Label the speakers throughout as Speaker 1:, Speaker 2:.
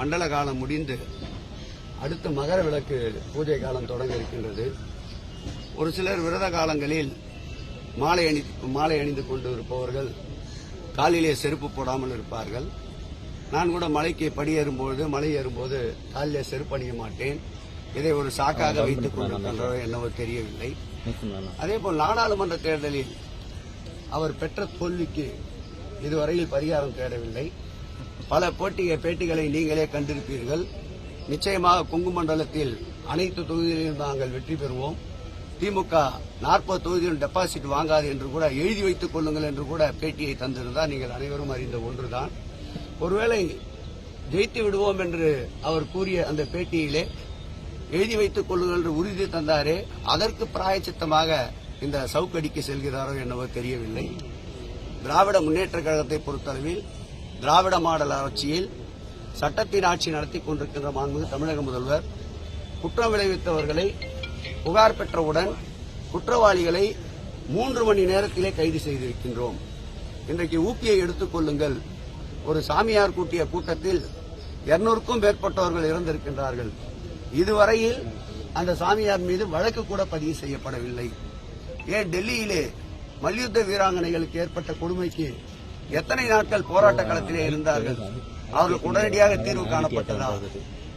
Speaker 1: மண்டல காலம் முடிந்து அடுத்து மகர விளக்கு பூஜை காலம் தொடங்க இருக்கின்றது. ஒரு சிலர் விரத காலங்களில் மாலை அணி மாலை அணிந்து கொண்டு இருப்பவர்கள் காலிலே செருப்பு போடாமல் இருப்பார்கள். நான் கூட மலைக்கு படி ஏறும்பொழுது மலை ஏறும்போது காலிலே செருப்பு அணிய மாட்டேன். இதை ஒரு சாக்காக வைத்துக் கொண்டிருக்கின்றோ என்னவோ தெரியவில்லை. அதேபோல் நாடாளுமன்ற தேர்தலில் அவர் பெற்ற தோல்விக்கு இதுவரையில் பரிகாரம் தேடவில்லை. பல போட்டிய பேட்டிகளை நீங்களே கண்டிருப்பீர்கள். நிச்சயமாக கொங்கு மண்டலத்தில் அனைத்து தொகுதிகளிலும் நாங்கள் வெற்றி பெறுவோம். திமுக நாற்பது தொகுதியிலும் டெபாசிட் வாங்காது என்று கூட எழுதி வைத்துக் கொள்ளுங்கள் என்று கூட பேட்டியை தந்திருந்தால் நீங்கள் அனைவரும் அறிந்த ஒன்றுதான். ஒருவேளை ஜெயித்து விடுவோம் என்று அவர் கூறிய அந்த பேட்டியிலே எழுதி வைத்துக் கொள்ளுங்கள் என்று உறுதி தந்தாரே அதற்கு பிராயச்சித்தமாக இந்த சவுக்கடிக்கு செல்கிறாரோ என்னவோ தெரியவில்லை. திராவிட முன்னேற்ற கழகத்தை பொறுத்தளவில் திராவிட மாடல் ஆட்சியில் சட்டத்தின் ஆட்சி நடத்தி கொண்டிருக்கின்ற மாண்புமிகு தமிழக முதல்வர் குற்றம் விளைவித்தவர்களை புகார் பெற்றவுடன் குற்றவாளிகளை மூன்று மணி நேரத்திலே கைது செய்திருக்கின்றோம். இன்றைக்கு ஊக்கியை எடுத்துக்கொள்ளுங்கள் ஒரு சாமியார் கூட்டிய கூட்டத்தில் இருநூறுக்கும் மேற்பட்டவர்கள் இறந்திருக்கின்றார்கள் இதுவரையில் அந்த சாமியார் மீது வழக்கு கூட பதிவு செய்யப்படவில்லை. ஏன் டெல்லியிலே மல்யுத்த வீராங்கனைகளுக்கு ஏற்பட்ட கொடுமைக்கு எத்தனை நாட்கள் போராட்ட களத்திலே இருந்தார்கள்? அவர்களுக்கு உடனடியாக தீர்வு காணப்பட்டதா?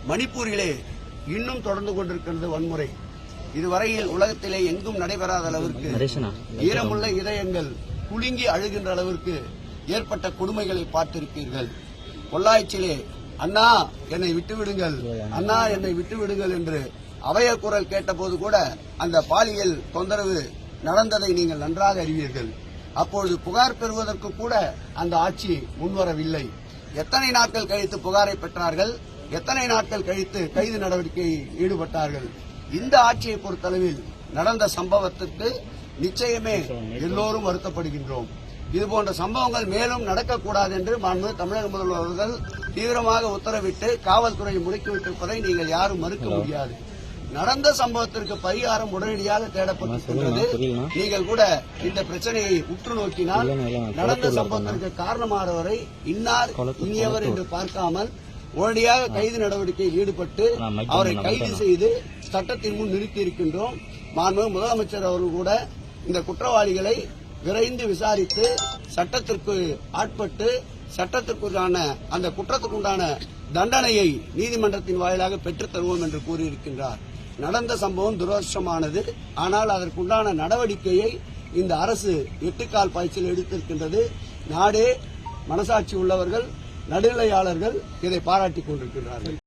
Speaker 1: மணிப்பூரிலே இன்னும் தொடர்ந்து கொண்டிருக்கிறது வன்முறை. இதுவரையில் உலகத்திலே எங்கும் நடைபெறாத அளவிற்கு ஈரமுள்ள இதயங்கள் குலுங்கி அழுகின்ற அளவிற்கு ஏற்பட்ட கொடுமைகளை பார்த்திருப்பீர்கள். பொள்ளாச்சியிலே அண்ணா என்னை விட்டு விடுங்கள் அண்ணா என்னை விட்டு விடுங்கள் என்று அவைய குரல் கேட்டபோது கூட அந்த பாலியல் தொந்தரவு நடந்ததை நீங்கள் நன்றாக அறிவீர்கள். அப்பொழுது புகார் பெறுவதற்கு கூட அந்த ஆட்சி முன்வரவில்லை. எத்தனை நாட்கள் கழித்து புகாரை பெற்றார்கள்? எத்தனை நாட்கள் கழித்து கைது நடவடிக்கையில் ஈடுபட்டார்கள்? இந்த ஆட்சியை பொறுத்தளவில் நடந்த சம்பவத்திற்கு நிச்சயமே எல்லோரும் வருத்தப்படுகின்றோம். இதுபோன்ற சம்பவங்கள் மேலும் நடக்கக்கூடாது என்று மாண்பு தமிழக முதல்வர் அவர்கள் தீவிரமாக உத்தரவிட்டு காவல்துறையை முடுக்கிவிட்டிருப்பதை நீங்கள் யாரும் மறுக்க முடியாது. நடந்த சம்பவத்திற்கு பரிகாரம் உடனடியாக தேடப்பட்டிருக்கின்றது. நீங்கள் கூட இந்த பிரச்சனையை உற்று நோக்கினால் நடந்த சம்பவத்திற்கு காரணமானவரை இன்னார் இனியவர் என்று பார்க்காமல் உடனடியாக கைது நடவடிக்கையில் ஈடுபட்டு அவரை கைது செய்து சட்டத்தின் முன் நிறுத்தி இருக்கின்றோம் மாண்பு முதலமைச்சர் அவர்கள் கூட இந்த குற்றவாளிகளை விரைந்து விசாரித்து சட்டத்திற்கு ஆட்பட்டு சட்டத்திற்குண்டான அந்த குற்றத்துக்குண்டான தண்டனையை நீதிமன்றத்தின் வாயிலாக பெற்றுத் தருவோம் என்று கூறியிருக்கின்றார். நடந்த சம்பவம் துரதிருஷ்டமானது. ஆனால் அதற்குண்டான நடவடிக்கையை இந்த அரசு எட்டுக்கால் பாய்ச்சல் எடுத்திருக்கின்றது. நாடே மனசாட்சி உள்ளவர்கள் நடுநிலையாளர்கள் இதை பாராட்டிக் கொண்டிருக்கிறார்கள்